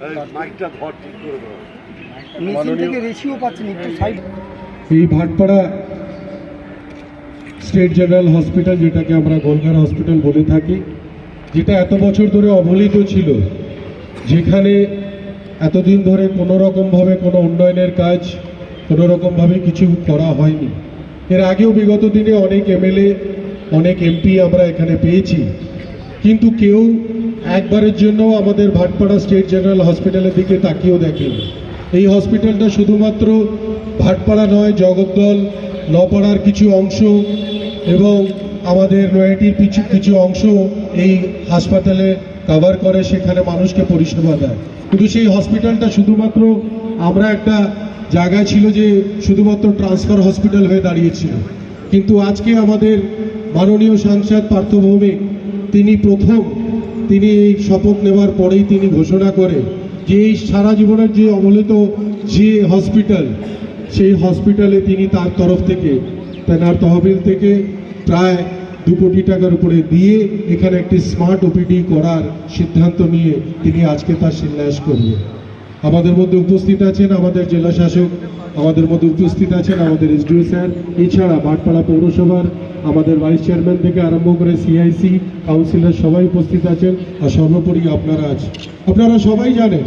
মাইকটা ধর ঠিক করে দাও মেশিন থেকে রেশিও পাচ্ছেন একটু সাইড এই ভাটপাড়া স্টেট জেনারেল হসপিটাল যেটাকে আমরা গোলঘর হসপিটাল বলে থাকি যেটা এত বছর ধরে অবহেলিত ছিল যেখানে এতদিন ধরে কোনো রকমভাবে কোনো উন্নয়নের কাজ কোনো রকমভাবে কিছু করা হয়নি। এর আগেও বিগত দিনে অনেক এমএলএ অনেক এমপি আমরা এখানে পেয়েছি। কিন্তু কেউ একবারের জন্য আমাদের ভাটপাড়া স্টেট জেনারেল হসপিটালের দিকে তাকিয়েও দেখেনি। এই হসপিটালটা শুধুমাত্র ভাটপাড়া নয়, জগদ্দল, নপাড়ার কিছু অংশ এবং আমাদের নয়াটির কিছু কিছু অংশ এই হাসপাতালে কভার করে, সেখানে মানুষকে পরিষেবা দেয়। কিন্তু সেই হসপিটালটা শুধুমাত্র আমরা একটা জায়গায় ছিল যে শুধুমাত্র ট্রান্সফার হসপিটাল হয়ে দাঁড়িয়েছিল। কিন্তু আজকে আমাদের মাননীয় সাংসদ পার্থ ভৌমিক তিনি প্রথম, তিনি এই শপথ নেওয়ার পরেই তিনি ঘোষণা করে যে এই সারা জীবনের যে অবহেলিত যে হসপিটাল, সেই হসপিটালে তিনি তার তরফ থেকে, তেনার তহবিল থেকে প্রায় দু কোটি টাকার উপরে দিয়ে এখানে একটি স্মার্ট ওপিডি করার সিদ্ধান্ত নিয়ে তিনি আজকে তার শিলান্যাস করবেন আমাদের মধ্যে উপস্থিত আছেন আমাদের জেলা শাসক, আমাদের মধ্যে উপস্থিত আছেন আমাদের এসডিও স্যার, এছাড়া ভাটপাড়া পৌরসভার আমাদের ভাইস চেয়ারম্যান থেকে আরম্ভ করে সিআইসি কাউন্সিলর সবাই উপস্থিত আছেন আর সর্বোপরি আপনারা আছেন। আপনারা সবাই জানেন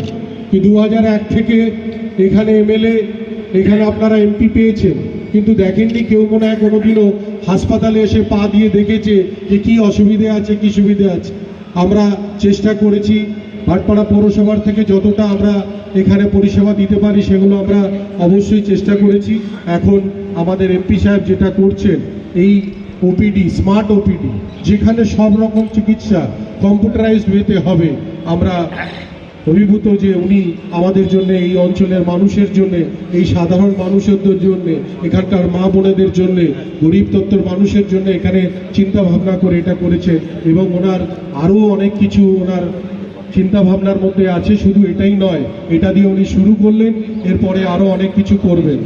কি দু এক থেকে এখানে এমএলএ, এখানে আপনারা এমপি পেয়েছেন, কিন্তু দেখেননি কেউ কোনো হয় কোনোদিনও হাসপাতালে এসে পা দিয়ে দেখেছে যে কি অসুবিধে আছে, কি সুবিধে আছে। আমরা চেষ্টা করেছি ভাটপাড়া পৌরসভার থেকে যতটা আমরা এখানে পরিষেবা দিতে পারি সেগুলো আমরা অবশ্যই চেষ্টা করেছি। এখন আমাদের এমপি সাহেব যেটা করছেন, এই ওপিডি স্মার্ট ওপিডি যেখানে সব রকম চিকিৎসা কম্পিউটারাইজড ওয়েতে হবে, আমরা অভিভূত যে উনি আমাদের জন্য, এই অঞ্চলের মানুষের জন্য, এই সাধারণ মানুষের জন্য, এখানকার মা বোনেদের জন্য, গরিব তত্ত্বর মানুষের জন্য এখানে চিন্তা ভাবনা করে এটা করেছে এবং ওনার আরও অনেক কিছু ওনার চিন্তা ভাবনার মধ্যে আছে, শুধু এটাই নয়, এটা দিয়ে উনি শুরু করলেন, এরপরে আরও অনেক কিছু করবেন।